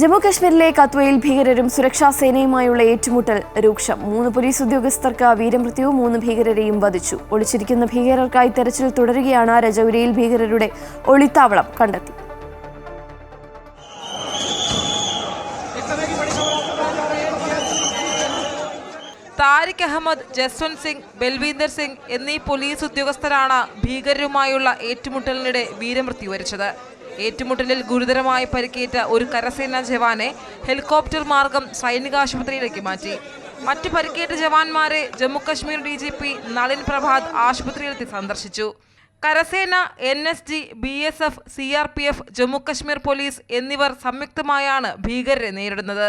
ജമ്മു കശ്മീരിലെ കത്വയിൽ ഭീകരരും സുരക്ഷാ സേനയുമായുള്ള ഏറ്റുമുട്ടൽ രൂക്ഷം. മൂന്ന് പോലീസ് ഉദ്യോഗസ്ഥർക്ക് വീരമൃത്യു മൂന്ന് ഭീകരരെയും വധിച്ചു. ഒളിച്ചിരിക്കുന്ന ഭീകരർക്കായി തെരച്ചിൽ തുടരുകയാണ് രജൌരിയിൽ ഭീകരരുടെ ഒളിത്താവളം കണ്ടെത്തി. താരിഖ് അഹമ്മദ് ജസ്വന്ത് സിംഗ് ബൽവീന്ദർ സിംഗ് എന്നീ പോലീസ് ഉദ്യോഗസ്ഥരാണ് ഭീകരരുമായുള്ള ഏറ്റുമുട്ടലിനിടെ വീരമൃത്യു വരിച്ചത്. ഏറ്റുമുട്ടലിൽ ഗുരുതരമായി പരിക്കേറ്റ ഒരു കരസേനാ ജവാനെ ഹെലികോപ്റ്റർ മാർഗം സൈനികാശുപത്രിയിലേക്ക് മാറ്റി. മറ്റു പരിക്കേറ്റ ജവാന്മാരെ Jammu Kashmir D G P Nalin Prabhat ആശുപത്രിയിലെത്തി സന്ദർശിച്ചു. കരസേന N S G B S F C R P F Jammu Kashmir police എന്നിവർ സംയുക്തമായാണ് ഭീകരരെ നേരിടുന്നത്.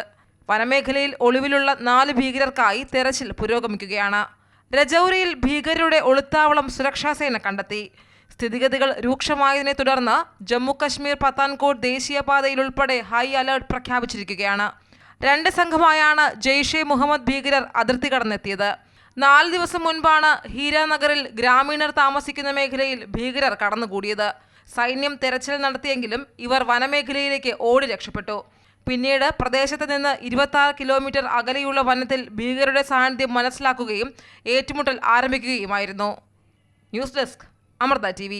വനമേഖലയിൽ ഒളിവിലുള്ള നാല് ഭീകരർക്കായി തെരച്ചിൽ പുരോഗമിക്കുകയാണ്. രജൌരിയിൽ ഭീകരരുടെ ഒളിത്താവളം സുരക്ഷാസേന കണ്ടെത്തി. സ്ഥിതിഗതികൾ രൂക്ഷമായതിനെ തുടർന്ന് ജമ്മു കശ്മീർ പത്താൻകോട്ട് ദേശീയപാതയിൽ ഉൾപ്പെടെ ഹൈ അലേർട്ട് പ്രഖ്യാപിച്ചിരിക്കുകയാണ്. രണ്ട് സംഘമായാണ് ജെയ്ഷെ മുഹമ്മദ് ഭീകരർ അതിർത്തി കടന്നെത്തിയത്. നാല് ദിവസം മുൻപാണ് ഹീരാനഗറിൽ ഗ്രാമീണർ താമസിക്കുന്ന മേഖലയിൽ ഭീകരർ കടന്നുകൂടിയത്. സൈന്യം തെരച്ചിൽ നടത്തിയെങ്കിലും ഇവർ വനമേഖലയിലേക്ക് ഓടി രക്ഷപ്പെട്ടു. പിന്നീട് പ്രദേശത്ത് നിന്ന് ഇരുപത്തി കിലോമീറ്റർ അകലെയുള്ള വനത്തിൽ ഭീകരരുടെ സാന്നിധ്യം മനസ്സിലാക്കുകയും ഏറ്റുമുട്ടൽ ആരംഭിക്കുകയുമായിരുന്നു. News desk. അമൃത ടി